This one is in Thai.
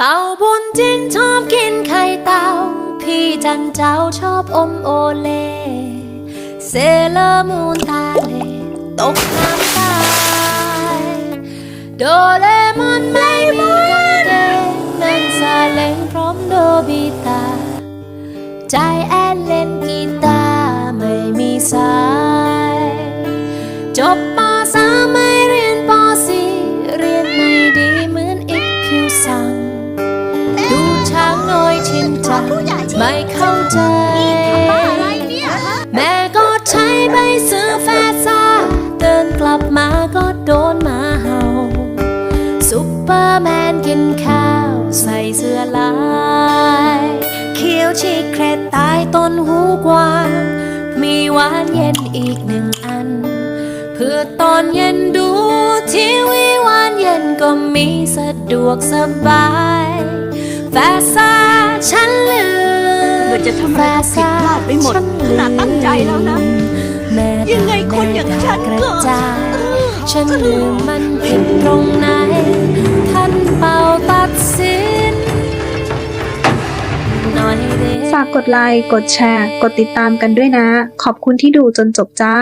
เต่าบุญจินชอบกินไข่เต่า พี่จันเจ้าชอบอมโอเล เซเลอร์มูนตาเลตกน้ำตายโดเรมอนไม่มีกางเกงนั่งซาเล้งพร้อมโดบิตา ใจแอนเล่นกีตาร์ไม่มีสาย จบ ชินจังไม่เข้าใจอะไรเนี่ยฮะแม่ก็ใช้ไปซื้อแฟซ่าเดินกลับมาก็โดนหมาเห่าซุปเปอร์แมนกินข้าวใส่เสื้อลายเขียวชีเครตตายต้นหูกวางมีหวานเย็นอีกหนึ่งอัน เพื่อตอนเย็นดูทีวีหวานเย็นก็มีสะดวกสบาย แฟซ่าฉันลืมเมื่อจะทำอะไรก็ผิดพลาดไปหมดขนาดตั้งใจแล้วนะแม่ยังไงคนอย่างฉันก็กระจายฉันลืมมันผิดตรงไหนท่านเป่าตัดสินหน่อยเด้ฝากกดไลค์ กดแชร์ กดติดตามกันด้วยนะ ขอบคุณที่ดูจนจบจ้า